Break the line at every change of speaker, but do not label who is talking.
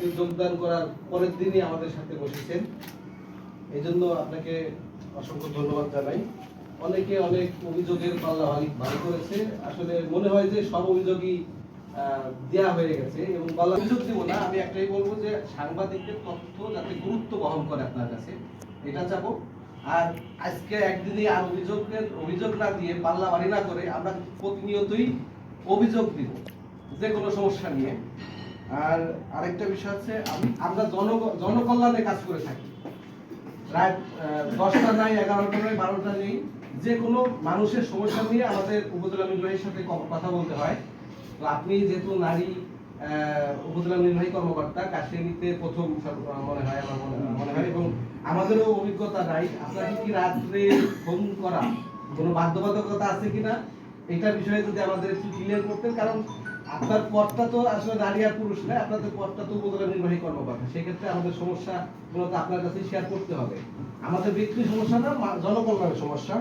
আপনি যোগদান করার পরের দিনই আমাদের সাথে বসেছেন। এই জন্য আপনাকে অসংখ্য ধন্যবাদ জানাই। অনেকে অনেক অভিযোগের পাল্লা ভারী ভারী করেছে। আসলে মনে হয় যে সব অভিযোগই দেয়া হয়ে গেছে এবং পাল্লা অভিযোগ দিব না, আমি একটাই বলব যে সাংবাদিকদের তথ্য যাতে গুরুত্ব বহন করে আপনার কাছে, এটা চাবো। আর আজকে একদিনই আর অভিযোগের, অভিযোগ না দিয়ে পাল্লা বাড়ি না করে আমরা প্রতিনিয়তই অভিযোগ দিব, যে কোনো সমস্যা নিয়ে। আর আরেকটা বিষয় হচ্ছে, আমি- আমরা জন জনকল্যাণে কাজ করে থাকি। রাত দশটা নাই, এগারোটা নাই, বারোটা নেই, যে কোনো মানুষের সমস্যা নিয়ে আমাদের উপজেলা নির্বাহীর সাথে কথা বলতে হয়। তো আপনি যেহেতু নারী উপজেলা নির্বাহী কর্মকর্তা কাশিয়ানিতে প্রথম মনে হয় আমার মনে হয়, এবং আমাদেরও অভিজ্ঞতা নাই। আপনাকে কি রাত্রে ফোন করা? কোনো বাধ্যবাধকতা আছে কিনা? এটা বিষয়ে যদি আমাদের একটু ক্লিয়ার করতেন, কারণ আপনার পদটা তো আসলে নারী আর পুরুষ না, আপনাদের পদটা তো উপজেলা নির্বাহী কর্মকর্তা। সেক্ষেত্রে আমাদের সমস্যা মূলত আপনার কাছে শেয়ার করতে হবে। আমাদের ব্যক্তি সমস্যা না জনকল্যাণের সমস্যা।